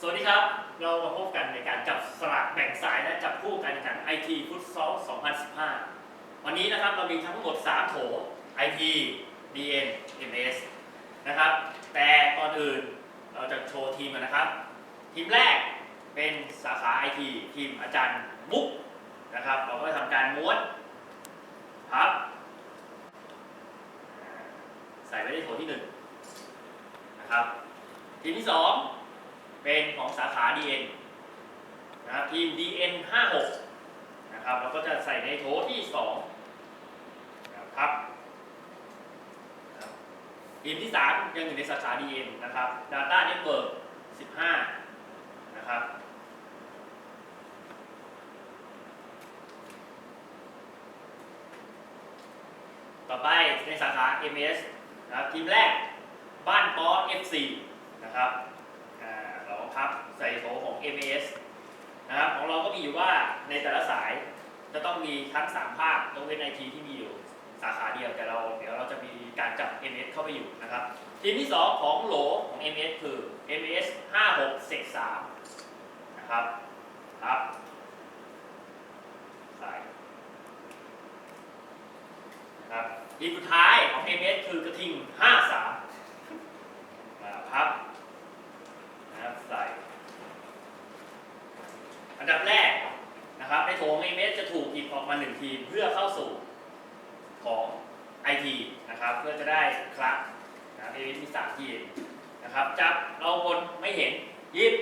สวัสดีครับ เรามาพบกันในการจับสลากแบ่งสายและจับคู่การแข่งขัน IT ฟุตซอล 2015 วันนี้นะครับเรามีทั้งหมด 3 โถ IT DN MS นะครับ แต่ก่อนอื่นเราจะโชว์ทีมกันนะครับ ทีมแรกเป็นสาขา IT ทีมอาจารย์มุกนะครับ เราก็ทำการม้วนพับ ใส่ไว้ในโถที่ 1 นะครับ ทีมที่ 2 เป็นของสาขา DN นะครับทีม DN 56นะครับเราก็จะใส่ในโถที่2นะครับนะครับทีมที่ 3 ยังอยู่ในสาขา DN นะครับ Data Network 15 นะครับต่อไปในสาขา MS นะครับทีมแรกบ้านปอ FC นะครับ พับใส่โถของ MAS นะครับของเราก็มีอยู่ว่าในแต่ละสายจะต้องมีทั้ง 3 ภาคยกเว้นไอทีที่มีอยู่สาขาเดียวแต่เราเดี๋ยวเราจะมีการจับ MS เข้าไปอยู่นะครับ ทีมที่ 2 ของโหลของ MS คือ MS 56เซก3นะครับครับสายนะครับทีมสุดท้ายของ MS คือกระทิง5มาพับนะครับใส่ อันดับแรก นะครับในโถง MS จะถูกหยิบออกมาหนึ่งทีมเพื่อเข้าสู่ของ IT นะครับ เพื่อจะได้คลักนะครับ MS มีสามทีมนะครับ จับเราบนไม่เห็นยิบ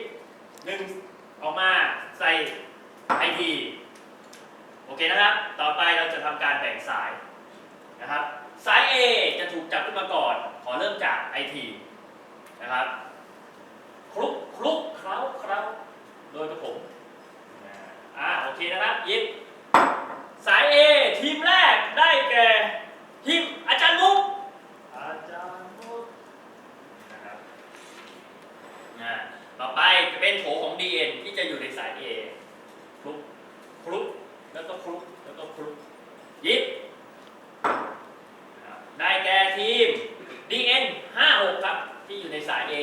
หนึ่งออกมาใส่ IT โอเคนะครับ ต่อไปเราจะทำการแบ่งสายนะครับ สาย A จะถูกจับขึ้นมาก่อน ขอเริ่มจาก IT นะครับ คลุกคลุกเคล้าเคล้าโดยกระผม อ่าโอเคนะครับยิบสาย A ทีมแรกได้แก่ทีมอาจารย์มุกอาจารย์มุกนะครับอ่าต่อไปจะเป็นโถของ DN ที่จะอยู่ในสาย A คลุกคลุกแล้วก็คลุกแล้วก็คลุกยิบได้แก่ทีม DN 56 ครับ ที่อยู่ในสาย A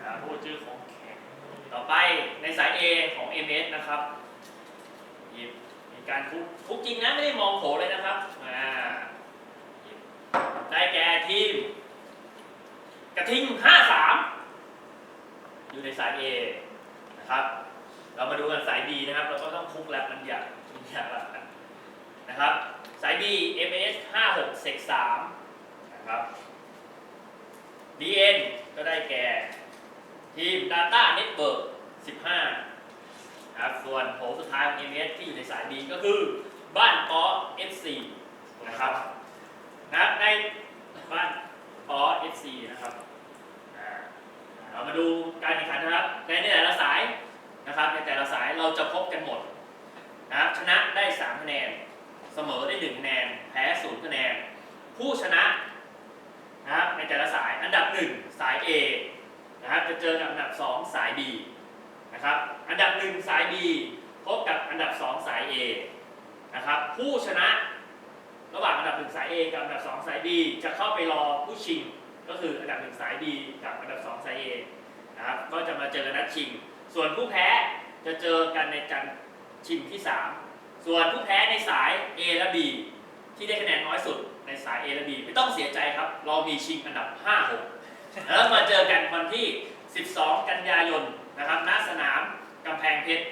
อ่าพูดชื่อของแข็ง ต่อไปในสาย A ของ MS นะครับหยิบมีการคุกคุกจริงนะ ไม่ได้มองโผเลยนะครับอ่าหยิบได้แก่ทีม กระทิง 53 อยู่ในสาย A นะครับ เรามาดูกันสาย B นะครับ เราก็ต้องคุกแล้วมันอยากมันอยากละนะครับ สาย B MS 56เซก3นะครับ DN ก็ได้แก่ทีม Data Network 15นะครับส่วนโถสุดท้ายของ MS ที่อยู่ในสาย B ก็คือบ้านป๊อ FC นะครับนะครับในบ้านป๊อ FC นะครับเรามาดูการแข่งขันนะครับในแต่ละสายนะครับในแต่ละสายเราจะพบกันหมดนะครับชนะได้3คะแนนเสมอได้1คะแนนแพ้0คะแนนผู้ชนะนะครับในแต่ละสายอันดับ 1 สาย A นะครับจะเจอกับอันดับ 2 สาย B นะครับอันดับ 1 สาย B พบกับอันดับ 2 สาย A นะครับผู้ชนะระหว่างอันดับ 1 สาย A กับอันดับ 2 สาย B จะเข้าไปรอผู้ชิง ก็คืออันดับ 1 สาย B กับอันดับ 2 สาย A นะครับก็จะมาเจอกันนัดชิง ส่วนผู้แพ้จะเจอกันในการชิงที่ 3 ส่วนผู้แพ้ในสาย A และ B ที่ได้คะแนนน้อยสุดในสาย A และ B ไม่ต้องเสียใจครับ เรามีชิงอันดับ 5 6 แล้วมาเจอกันวันที่ 12 กันยายนนะครับณสนามกำแพงเพชร